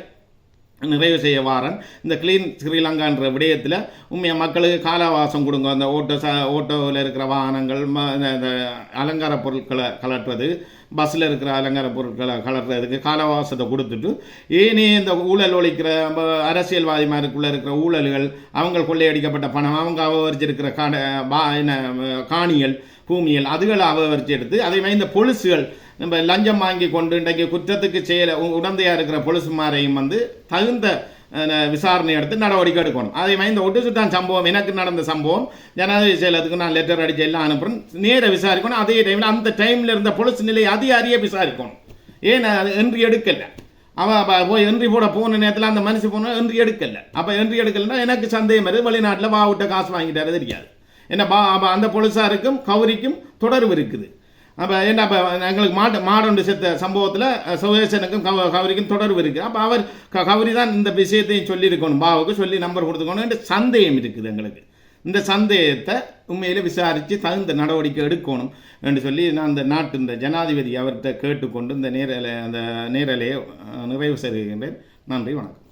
நிறைவு செய்ய வாரன். இந்த க்ளீன் ஸ்ரீலங்கான்ற விடயத்தில் உண்மையாக மக்களுக்கு காலவாசம் கொடுங்க. அந்த ஓட்டோ ச ஓட்டோவில் இருக்கிற வாகனங்கள் ம இந்த- அலங்கார பொருட்களை கலட்டுறது பஸ்ஸில் இருக்கிற அலங்கார பொருட்களை கலட்டுறதுக்கு காலவாசத்தை கொடுத்துட்டு ஏனே இந்த ஊழல் ஒழிக்கிற நம்ம அரசியல்வாதிமாருக்குள்ளே இருக்கிற ஊழல்கள் அவங்க கொள்ளையடிக்கப்பட்ட பணம் அவங்க அபகரிச்சிருக்கிற காட பா என்ன காணிகள் பூமியல் அதுகளை அபகரித்து எடுத்து அதே மாதிரி இந்த பொலிசுகள் நம்ம லஞ்சம் வாங்கி கொண்டு இன்றைக்கு குற்றத்துக்கு செயல உடந்தையாக உடந்தையா இருக்கிற பொலிசுமாரையும் வந்து தகுந்த விசாரணை எடுத்து நடவடிக்கை எடுக்கணும். அதே மாதிரி இந்த ஒட்டுசுத்தான் சம்பவம் எனக்கு நடந்த சம்பவம் ஜனாதிபதி செயலத்துக்கு நான் லெட்டர் அடிச்சு எல்லாம் அனுப்புகிறேன் நேர விசாரிக்கணும். அதே டைமில் அந்த டைமில் இருந்த பொலிஸ் நிலை அதிகாரியை விசாரிக்கணும். ஏன் அது என்று எடுக்கலை? அவன் போய் என்ட்ரி போட போன நேரத்தில் அந்த மனுஷன் போன என்ட்ரி எடுக்கல. அப்போ என்ட்ரி எடுக்கலைன்னா எனக்கு சந்தேகம் வருது. வெளிநாட்டில் வா விட்ட காசு வாங்கிட்டாரு தெரியாது. என்ன பா அப்போ அந்த பொலிசாருக்கும் கௌரிக்கும் தொடர்பு இருக்குது. அப்போ என்ன அப்போ எங்களுக்கு மாட்ட மாடொண்டு செத்த சம்பவத்தில் சுதேசனுக்கும் கவ கவரிக்கும் தொடர்பு இருக்குது அப்போ அவர் க கவரி தான் இந்த விஷயத்தையும் சொல்லியிருக்கணும். பாவுக்கு சொல்லி நம்பர் கொடுத்துக்கணும் சந்தேகம் இருக்குது எங்களுக்கு. இந்த சந்தேகத்தை உண்மையில் விசாரித்து தகுந்த நடவடிக்கை எடுக்கணும் என்று சொல்லி நான் அந்த நாட்டு இந்த ஜனாதிபதி அவர்கிட்ட கேட்டுக்கொண்டு இந்த நேரலை அந்த நேரலையை நிறைவு செய்கின்றேன் நன்றி வணக்கம்.